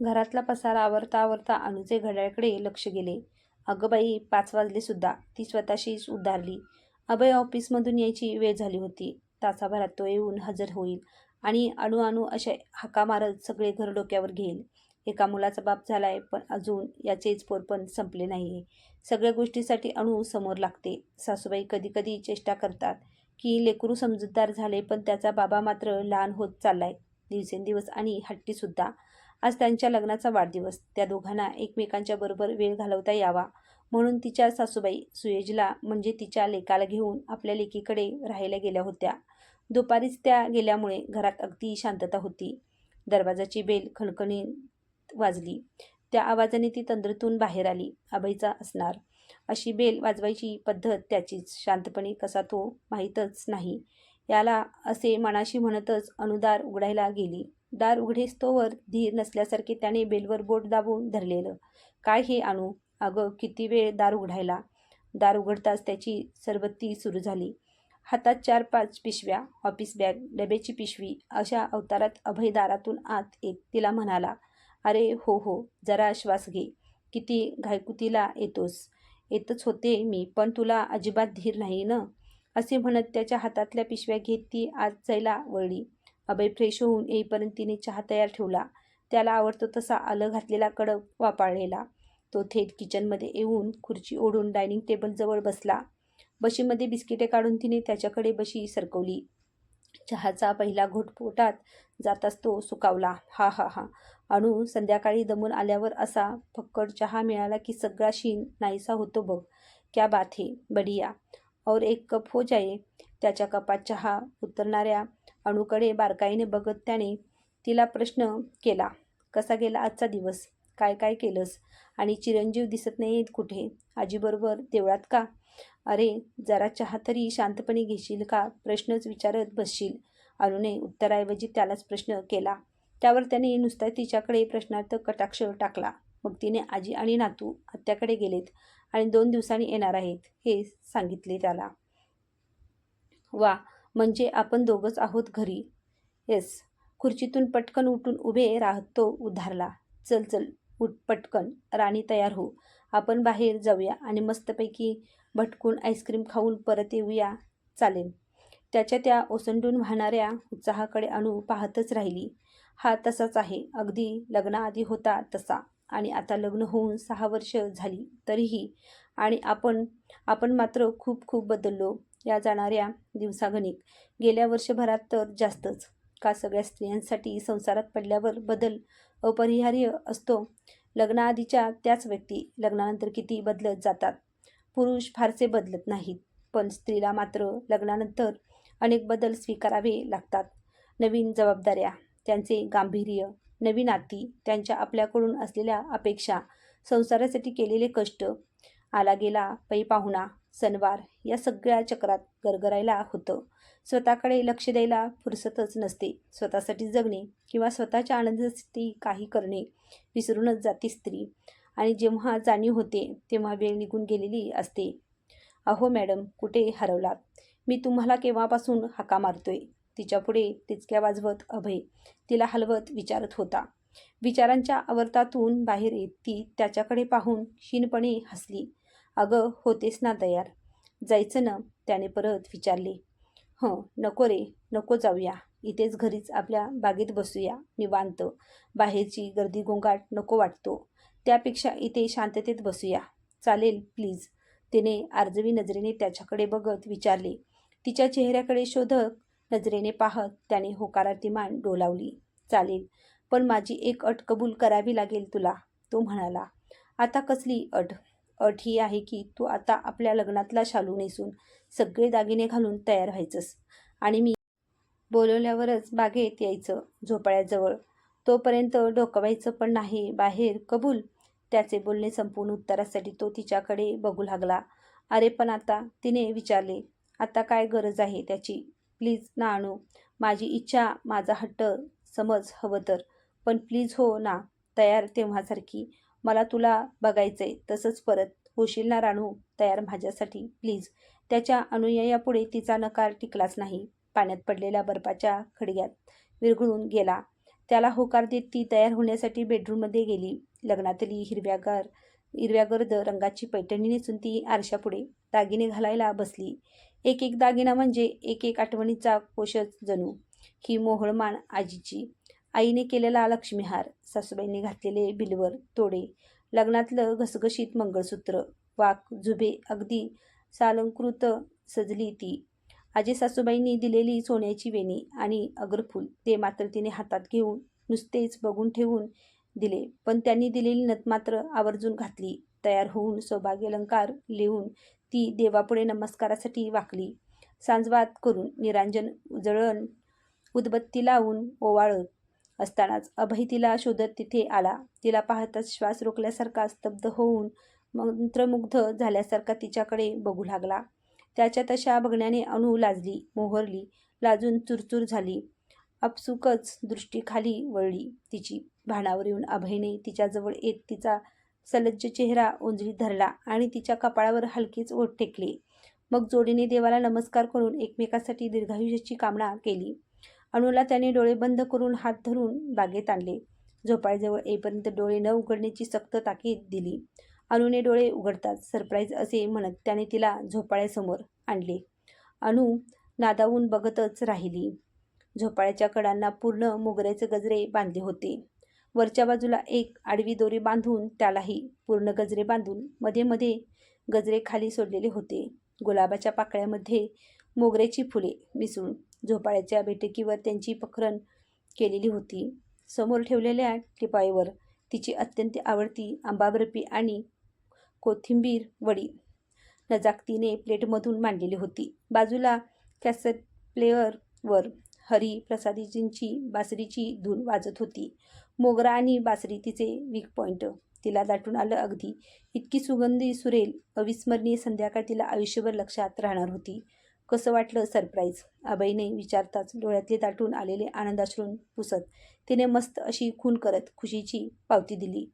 घरातला पसारा आवरता आवरता अनुचे घड्याळकडे लक्ष गेले. अगं बाई पाच वाजले सुद्धा. ती स्वतःशीच उद्धारली अभय ऑफिसमधून यायची वेळ झाली होती. तासाभरात तो येऊन हजर होईल आणि अणू अणू अशा हाका मारत सगळे घर डोक्यावर घेईल. एका मुलाचा बाप झालाय पण अजून याचेच पोरपण संपले नाही सगळ्या गोष्टीसाठी अणू समोर लागते. सासूबाई कधी कधी चेष्टा करतात की लेकरू समजूतदार झाले पण त्याचा बाबा मात्र लहान होत चाललाय. दिवसेंदिवस आणि हट्टीसुद्धा. आज त्यांच्या लग्नाचा वाढदिवस. त्या दोघांना एकमेकांच्या बरोबर वेळ घालवता यावा. म्हणून तिच्या सासूबाई सुयजला म्हणजे तिच्या लेकाला घेऊन आपल्या लेकीकडे राहायला गेल्या होत्या. दुपारीच त्या गेल्यामुळे घरात अगदी शांतता होती. दरवाजाची बेल खणखणीत वाजली. त्या आवाजाने ती तंद्रतून बाहेर आली. अभयचा असणार. अशी बेल वाजवायची पद्धत त्याचीच. शांतपणे कसा तो माहीतच नाही. याला असे मनाशी म्हणतच अनुदार उघडायला गेली. दार उघडेस तोवर धीर नसल्यासारखे त्याने बेलवर बोट दाबून धरलेलं. काय हे आणू अगं किती वेळ दार उघडायला? दार उघडताच त्याची सरबत्ती सुरू झाली. हातात चार पाच पिशव्या ऑफिस बॅग डब्याची पिशवी अशा अवतारात अभय दारातून आत येत तिला म्हणाला अरे हो हो जरा श्वास घे. किती घायकुतीला येतोस. येतच होते मी पण तुला अजिबात धीर नाही ना? असे म्हणत त्याच्या हातातल्या पिशव्या घेत ती आत जायला वळली. अभय फ्रेश होऊन येईपर्यंत तिने चहा तयार ठेवला. त्याला आवडतो तसा आलं घातलेला कडक वापाळलेला. तो थेट किचनमध्ये येऊन खुर्ची ओढून डायनिंग टेबलजवळ बसला. बशीमध्ये बिस्किटे काढून तिने त्याच्याकडे बशी सरकवली. चहाचा पहिला घोट पोटात जाताच तो सुकावला. हा हा हा. अणू संध्याकाळी दमून आल्यावर असा फक्कड चहा मिळाला की सगळा शीन नाहीसा होतो बघ. क्या बात हे बढिया. और एक कप हो जाये. त्याच्या कपात चहा उतरणाऱ्या अणूकडे बारकाईने बघत त्याने तिला प्रश्न केला कसा गेला आजचा दिवस? काय काय केलंस? आणि चिरंजीव दिसत नाहीत कुठे? आजीबरोबर देवळात का? अरे जरा चहा तरी शांतपणे घेशील का? प्रश्नच विचारत बसशील. अनुने उत्तराऐवजी त्यालाच प्रश्न केला. त्यावर त्याने नुसता तिच्याकडे प्रश्नार्थ कटाक्ष टाकला. मग तिने आजी आणि नातू आत्याकडे गेलेत आणि दोन दिवसांनी येणार आहेत हे सांगितले त्याला. वा म्हणजे आपण दोघंच आहोत घरी. येस. खुर्चीतून पटकन उठून उभे राहत तो चल चल. उठ पटकन. राणी तयार हो. आपण बाहेर जाऊया आणि मस्तपैकी भटकून आईस्क्रीम खाऊन परत येऊया. चालेल. त्याच्या त्या ओसंडून वाहणाऱ्या उत्साहाकडे अणू पाहतच राहिली. हा तसाच आहे. अगदी लग्नाआधी होता तसा. आणि आता लग्न होऊन सहा वर्ष झाली तरीही आणि आपण आपण मात्र खूप खूप बदललो. या जाणाऱ्या दिवसागणिक. गेल्या वर्षभरात तर जास्तच. का सगळ्या स्त्रियांसाठी संसारात पडल्यावर बदल अपरिहार्य असतो? लग्नाआधीच्या त्याच व्यक्ती लग्नानंतर किती बदलत जातात? पुरुष फारसे बदलत नाहीत. पण स्त्रीला मात्र लग्नानंतर अनेक बदल स्वीकारावे लागतात. नवीन जबाबदाऱ्या त्यांचे गांभीर्य नवीन नाती त्यांच्या आपल्याकडून असलेल्या अपेक्षा संसारासाठी केलेले कष्ट आला गेला पै पाहुणा सणवार या सगळ्या चक्रात गरगरायला होतं. स्वतःकडे लक्ष द्यायला फुरसतच नसते. स्वतःसाठी जगणे किंवा स्वतःच्या आनंदासाठी काही करणे विसरूनच जाते स्त्री. आणि जेव्हा जाणीव होते तेव्हा वेळ निघून गेलेली असते. अहो मॅडम कुठे हरवलात? मी तुम्हाला केव्हापासून हाका मारतोय? तिच्यापुढे तिचक्या वाजवत अभय तिला हलवत विचारत होता. विचारांच्या आवर्तातून बाहेर येत ती त्याच्याकडे पाहून क्षीणपणे हसली. अगं होतेस ना तयार. जायचं ना? त्याने परत विचारले. हं नको रे नको जाऊया. इथेच घरीच आपल्या बागेत बसूया निवांत. बाहेरची गर्दी गोंगाट नको वाटतो. त्यापेक्षा इथे शांततेत बसूया. चालेल प्लीज. तिने आर्जवी नजरेने त्याच्याकडे बघत विचारले. तिच्या चेहऱ्याकडे शोधक नजरेने पाहत त्याने होकारार्थी मान डोलावली. चालेल पण माझी एक अट कबूल करावी लागेल तुला तो म्हणाला. आता कसली अट? अट ही आहे की तू आता आपल्या लग्नातला शालू नेसून सगळे दागिने घालून तयार व्हायचंस. आणि मी बोलवल्यावरच बागेत यायचं झोपाळ्याजवळ. तोपर्यंत डोकवायचं पण नाही. बाहेर कबूल? त्याचे बोलणे संपूर्ण उत्तरासाठी तो तिच्याकडे बघू लागला. अरे पण आता तिने विचारले आता काय गरज आहे त्याची? प्लीज ना आणू. माझी इच्छा माझा हट्ट समज हवं तर. पण प्लीज हो ना तयार तेव्हासारखी. मला तुला बघायचंय तसंच परत होशील ना राणू? तयार माझ्यासाठी प्लीज. त्याच्या अनुयायापुढे तिचा नकार टिकलाच नाही. पाण्यात पडलेल्या बर्फाच्या खडग्यात विरघळून गेला. त्याला होकार देत ती तयार होण्यासाठी बेडरूममध्ये गेली. लग्नातली हिरव्यागार हिरव्यागर्द रंगाची पैठणी नेसून ती आरशापुढे दागिने घालायला बसली. एक एक दागिना म्हणजे एक एक आठवणीचा कोशच जणू. ही मोहळमान आजीची. आईने केलेला लक्ष्मीहार सासूबाईंनी घातलेले बिलवर तोडे लग्नातलं घसघशीत मंगळसूत्र वाक झुबे अगदी सालंकृत सजली ती. आजी सासूबाईंनी दिलेली सोन्याची वेणी आणि अग्रफूल ते मात्र तिने हातात घेऊन नुसतेच बघून ठेवून दिले. पण त्यांनी दिलेली नथ मात्र आवर्जून घातली. तयार होऊन सौभाग्यालंकार लिहून ती देवापुढे नमस्कारासाठी वाकली. सांजवात करून निरांजन उजळण उदबत्ती लावून ओवाळत असतानाच अभय तिला शोधत तिथे आला. तिला पाहताच श्वास रोखल्यासारखा स्तब्ध होऊन मंत्रमुग्ध झाल्यासारखा तिच्याकडे बघू लागला. त्याच्या तशा बघण्याने अणू लाजली मोहरली लाजून चुरचूर झाली. अपसुकच दृष्टी खाली वळली तिची. भानावर येऊन अभयने तिच्याजवळ येत तिचा सलज्ज चेहरा ओंजळीत धरला आणि तिच्या कपाळावर हलकीच ओठ टेकले. मग जोडीने देवाला नमस्कार करून एकमेकासाठी दीर्घायुष्याची कामना केली. अणूला त्याने डोळे बंद करून हात धरून बागेत आणले. झोपाळ्याजवळ येईपर्यंत डोळे न उघडण्याची सक्त ताकीद दिली. अणूने डोळे उघडताच सरप्राईज असे म्हणत त्याने तिला झोपाळ्यासमोर आणले. अणू नादावून बघतच राहिली. झोपाळ्याच्या कडांना पूर्ण मोगऱ्याचे गजरे बांधले होते. वरच्या बाजूला एक आडवी दोरी बांधून त्यालाही पूर्ण गजरे बांधून मध्ये मध्ये गजरे खाली सोडलेले होते. गुलाबाच्या पाकळ्यामध्ये मोगऱ्याची फुले मिसळून झोपाळ्याच्या बैठकीवर त्यांची पखरण केलेली होती. समोर ठेवलेल्या टिपाईवर तिची अत्यंत आवडती आंबाबर्फी आणि कोथिंबीर वडी नजाकतीने प्लेटमधून मांडलेली होती. बाजूला कॅसेट प्लेअरवर हरी प्रसादीजींची बासरीची धून वाजत होती. मोगरा आणि बासरी तिचे वीक पॉईंट तिला दाटून आलं अगदी. इतकी सुगंधी सुरेल अविस्मरणीय संध्याकाळ तिला आयुष्यभर लक्षात राहणार होती. कसं वाटलं? सरप्राईज. अभयने विचारताच डोळ्यातले दाटून आलेले आनंदाश्रून पुसत तिने मस्त अशी खून करत खुशीची पावती दिली.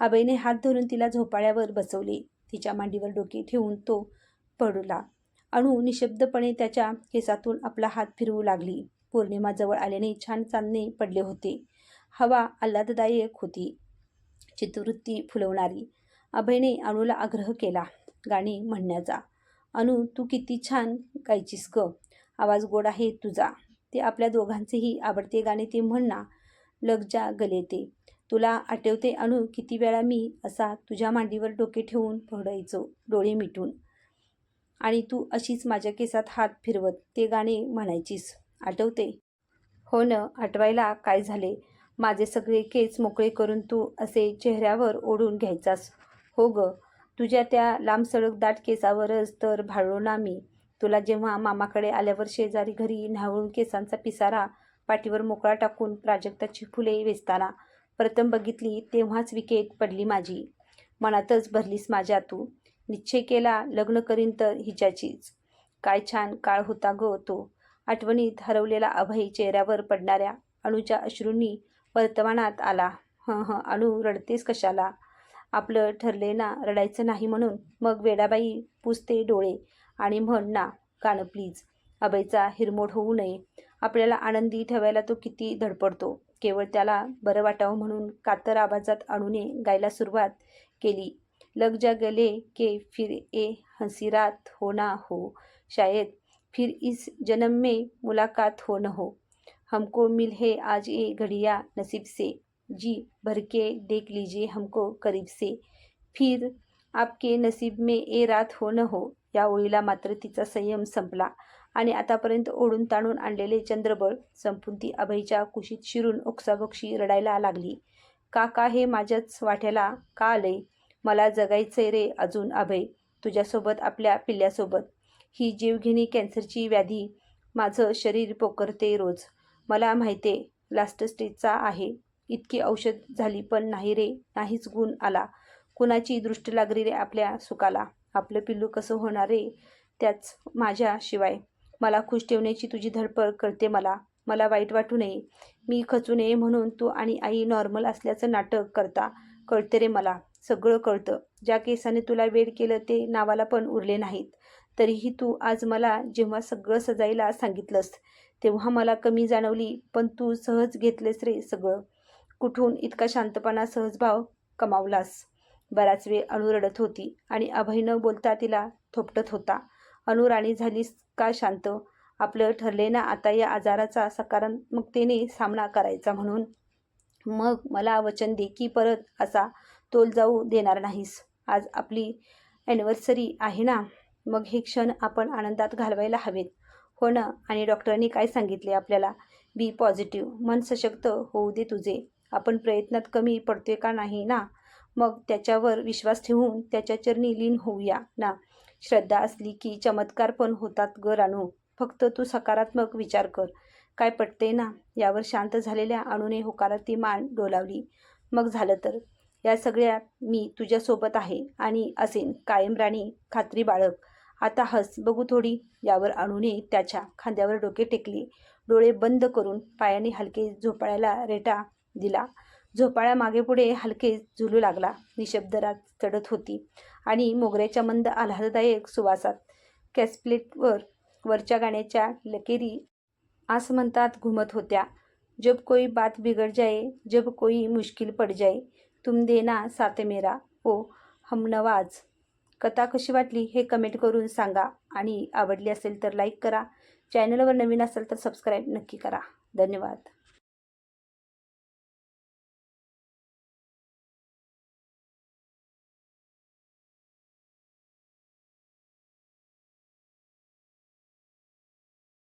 अभयने हात धरून तिला झोपाळ्यावर बसवले. तिच्या मांडीवर डोके ठेवून तो पडला. अणू निशब्दपणे त्याच्या केसातून आपला हात फिरवू लागली. पौर्णिमा जवळ आल्याने छान चांदणे पडले होते. हवा आल्हाददायक होती. चितवृत्ती फुलवणारी. अभयने अणूला आग्रह केला. गाणी म्हणण्याचा. अनु तू किती छान गायचीस ग. आवाज गोड आहे तुझा. ते आपल्या दोघांचेही आवडते गाणे ते म्हण ना. लग जा तुला आठवते अणू किती वेळा मी असा तुझ्या मांडीवर डोके ठेवून फोडायचो डोळे मिटून. आणि तू अशीच माझ्या केसात हात फिरवत ते गाणे म्हणायचीस. आठवते? हो न आठवायला काय झाले? माझे सगळे केस मोकळे करून तू असे चेहऱ्यावर ओढून घ्यायचास. हो ग. तुझ्या त्या लांब सडक दाट केसावरच तर भाळलो ना मी. तुला जेव्हा मामाकडे आल्यावर शेजारी घरी न्हावळून केसांचा पिसारा पाठीवर मोकळा टाकून प्राजक्ताची फुले वेचताना प्रथम बघितली तेव्हाच विकेट पडली माझी. मनातच भरलीस माझ्या तू. निश्चय केला लग्न करीन तर हिच्याचीच. काय छान काळ होता ग तो. आठवणीत हरवलेला अभय चेहऱ्यावर पडणाऱ्या अणूच्या अश्रूंनी वर्तमानात आला. हं हं अणू रडतेस कशाला? आपलं ठरले ना रडायचं नाही म्हणून मग वेडाबाई पुसते डोळे आणि म्हण ना गाणं प्लीज अभयचा हिरमोड होऊ नये. आपल्याला आनंदी ठेवायला तो किती धडपडतो. केवळ त्याला बरं वाटावं म्हणून कातर आवाजात अणूने गायला सुरुवात केली. लग जा गले के फिर ए हंसी रात हो ना हो. शायद फिर इस जन्म में मुलाकात हो न हो. हमको मिल है आज ए घड़िया नसीब से. जी भर के देख लीजिए हमको करीब से। फिर आपके नसीब में ए रात हो न हो या ओळीला मात्र तिचा संयम संपला आणि आतापर्यंत ओढून ताणून आणलेले चंद्रबळ संपून ती अभयच्या कुशीत शिरून ओक्साबोक्षी रडायला लागली. काका हे माझ्याच वाट्याला का आलंय? मला जगायचंय रे अजून अभय. तुझ्यासोबत आपल्या पिल्ल्यासोबत. ही जीवघेणी कॅन्सरची व्याधी माझं शरीर पोकरते रोज. मला माहिती लास्ट स्टेजचा आहे. इतकी औषध झाली पण नाही रे नाहीच गुण आला. कुणाची दृष्ट लागली रे आपल्या सुखाला? आपलं पिल्लू कसं होणार रे त्याच माझ्याशिवाय मला खुश ठेवण्याची तुझी धडपड कळते मला. मला वाईट वाटू नये. मी खचू नये म्हणून तू आणि आई नॉर्मल असल्याचं नाटक करता. कळते रे मला. सगळं कळतं. ज्या केसाने तुला वेड केलं ते नावाला पण उरले नाहीत. तरीही तू आज मला जेव्हा सगळं सजायला सांगितलंस तेव्हा मला कमी जाणवली पण तू सहज घेतलेस रे सगळं. कुठून इतका शांतपणा सहजभाव कमावलास? बराच वेळ अणू रडत होती आणि अभय न बोलता तिला थोपटत होता. अणू राणी झालीस का शांत? आपलं ठरले ना आता या आजाराचा सकारात्मकतेने सामना करायचा म्हणून. मग मला वचन दे की परत असा तोल जाऊ देणार नाहीस. आज आपली ॲनिव्हर्सरी आहे ना? मग हे क्षण आपण आनंदात घालवायला हवेत. हो ना? आणि डॉक्टरांनी काय सांगितले आपल्याला? बी पॉझिटिव्ह मन सशक्त होऊ दे तुझे. आपण प्रयत्नात कमी पडतोय का नाही ना? मग त्याच्यावर विश्वास ठेवून त्याच्या चरणी लीन होऊया ना? श्रद्धा असली की चमत्कार पण होतात ग रानू. फक्त तू सकारात्मक विचार कर. काय पटते ना? यावर शांत झालेल्या अणूने होकाराती मान डोलावली. मग झालं तर? या सगळ्यात मी तुझ्यासोबत आहे आणि असेन कायम राणी खात्री बाळग. आता हस बघू थोडी. यावर अणूने त्याच्या खांद्यावर डोके टेकले. डोळे बंद करून पायाने हलके झोपाळ्याला रेटा दिला. झोपाळ्या मागे पुढे हलके झुलू लागला. निशब्दरात चढत होती आणि मोगऱ्याच्या मंद आल्हाददायक सुवासात कॅसप्लेटवर वरच्या गाण्याच्या लकेरी आसमंतात घुमत होत्या. जब कोई बात बिगड़ जाए जब कोई मुश्किल पड जाए तुम देना साथ मेरा. ओ हमनवाज कथा कशी वाटली हे कमेंट करून सांगा आणि आवडली असेल तर लाईक करा. चॅनलवर नवीन असेल तर सबस्क्राईब नक्की करा. धन्यवाद.